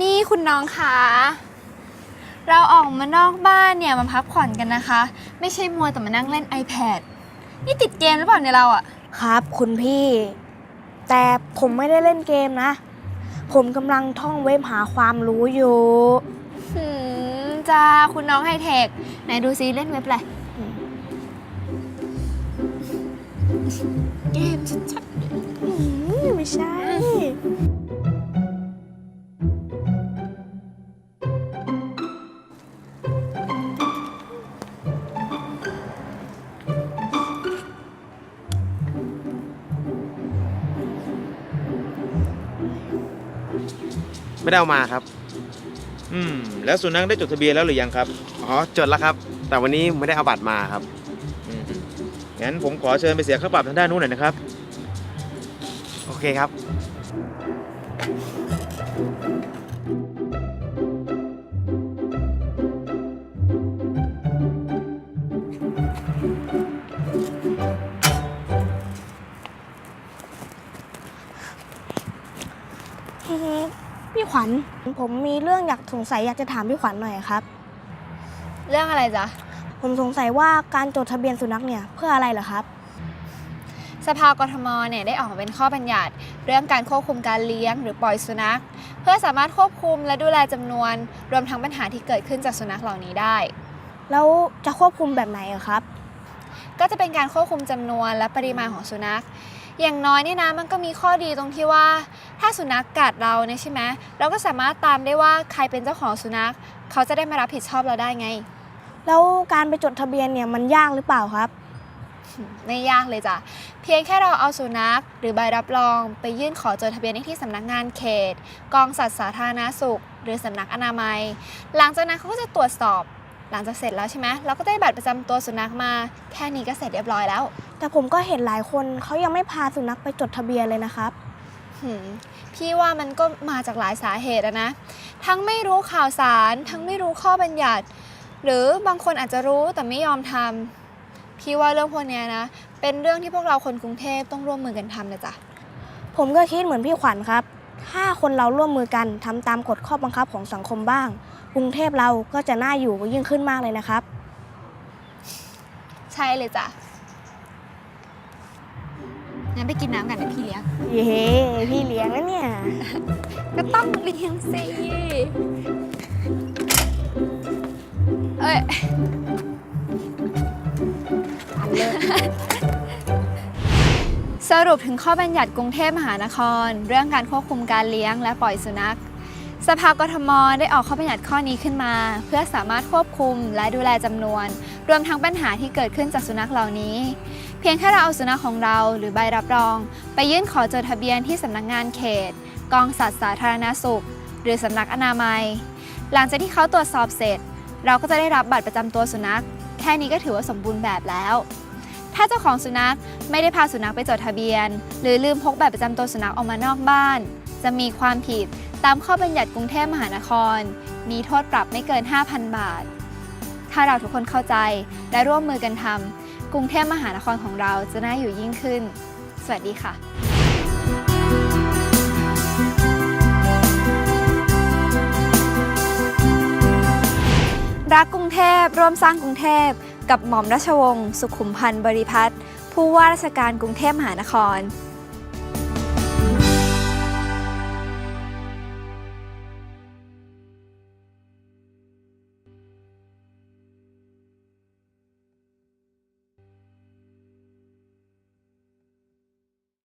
นี่คุณน้องคะเราออกมานอกบ้านเนี่ยมาพักผ่อนกันนะคะ ไม่ใช่มัวแต่มานั่งเล่น iPad นี่ติดเกมหรือเปล่าเนี่ยเราอะครับ คุณพี่ แต่ผมไม่ได้เล่นเกมนะ ผมกำลังท่องเว็บหาความรู้อยู่หืมจ้าคุณน้องไฮเทคไหนดูซิเล่นเว็บอะไรเกมชัดอืมไม่ใช่ ไม่ได้เอามาครับ อืม แล้วสุนัขได้จดทะเบียนแล้วหรือยังครับอ๋อจดแล้วครับ แต่วันนี้ไม่ได้เอาบัตรมาครับ อืมงั้นผมขอเชิญไปเสียค่าปรับทางด้านนู้นหน่อยนะครับ โอเคครับ พี่ขวัญผมมีเรื่องอยากสงสัยอยากจะถามพี่ขวัญหน่อยครับๆเรื่องอะไรจ๊ะ ผมสงสัยว่าการจดทะเบียนสุนัขเนี่ยเพื่ออะไรเหรอครับ สภากทมเนี่ยได้ออกมาเป็นข้อบัญญัติ เรื่องการควบคุมการเลี้ยงหรือปล่อยสุนัข เพื่อสามารถควบคุมและดูแลจำนวน รวมทั้งปัญหาที่เกิดขึ้นจากสุนัขเหล่านี้ได้ แล้วจะควบคุมแบบไหนอะครับ ก็จะเป็นการควบคุมจำนวนและปริมาณของสุนัข อย่างน้อยเนี่ยนะมันก็มีข้อดีตรงที่ว่า ถ้าสุนัขกัดเราเนี่ยใช่ไหมเราก็สามารถตามได้ว่าใครเป็นเจ้าของสุนัข เขาจะได้มารับผิดชอบเราได้ไง แล้วการไปจดทะเบียนเนี่ยมันยากหรือเปล่าครับ ไม่ยากเลยจ้ะ เพียงแค่เราเอาสุนัขหรือใบรับรอง ไปยื่นขอจดทะเบียนได้ที่สำนักงานเขต กองสัตว์สาธารณาสุข หรือสำนักอนามัย หลังจากนั้นเขาก็จะตรวจสอบ หลังจากเสร็จแล้วใช่ไหมเราก็ได้บัตรประจำตัวสุนัขมา แค่นี้ก็เสร็จเรียบร้อยแล้ว แต่ผมก็เห็นหลายคนเขายังไม่พาสุนัขไปจดทะเบียนเลยนะครับ หืม พี่ว่ามันก็มาจากหลายสาเหตุอะนะ ทั้งไม่รู้ข่าวสาร ทั้งไม่รู้ข้อบัญญัติ หรือบางคนอาจจะรู้แต่ไม่ยอมทำพี่ว่าเรื่องพวกเนี้ยนะ เป็นเรื่องที่พวกเราคนกรุงเทพต้องร่วมมือกันทำนะจ๊ะผมก็คิดเหมือนพี่ขวัญครับ ถ้าคนเราร่วมมือกันทำตามกฎข้อบังคับของสังคมบ้าง กรุงเทพเราก็จะน่าอยู่ยิ่งขึ้นมากเลยนะครับ ใช่เลยจ้ะ งั้นไปกินน้ำกันเดี๋ยวพี่เลี้ยง เย้พี่เลี้ยงนะเนี่ย ก็ต้องเลี้ยงสิเอ้ยสรุปถึงข้อบัญญัติกรุงเทพมหานคร เรื่องการควบคุมการเลี้ยงและปล่อยสุนัข สภากทมได้ออกข้อบัญญัติข้อนี้ขึ้นมา เพื่อสามารถควบคุมและดูแลจำนวน รวมทั้งปัญหาที่เกิดขึ้นจากสุนัขเหล่านี้ เพียงแค่เราเอาสุนัขของเราหรือใบรับรอง ไปยื่นขอจดทะเบียนที่สำนักงานเขต กองสัตว์สาธารณสุข หรือสำนักอนามัย หลังจากที่เขาตรวจสอบเสร็จ เราก็จะได้รับบัตรประจำตัวสุนัข แค่นี้ก็ถือว่าสมบูรณ์แบบแล้ว ถ้าเจ้าของสุนัขไม่ได้พาสุนัขไปจดทะเบียน หรือลืมพกบัตรประจำตัวสุนัขออกมานอกบ้าน จะมีความผิด ตามข้อบัญญัติกรุงเทพมหานคร มีโทษปรับไม่เกิน 5,000 บาท ถ้าเราทุกคนเข้าใจและร่วมมือกันทำกรุงเทพมหานครของเราจะน่าอยู่ยิ่งขึ้น สวัสดีค่ะรักกรุงเทพร่วมสร้างกรุงเทพ กับหม่อมราชวงศ์สุขุมพันธ์บริพัตรผู้ว่าราชการกรุงเทพมหานคร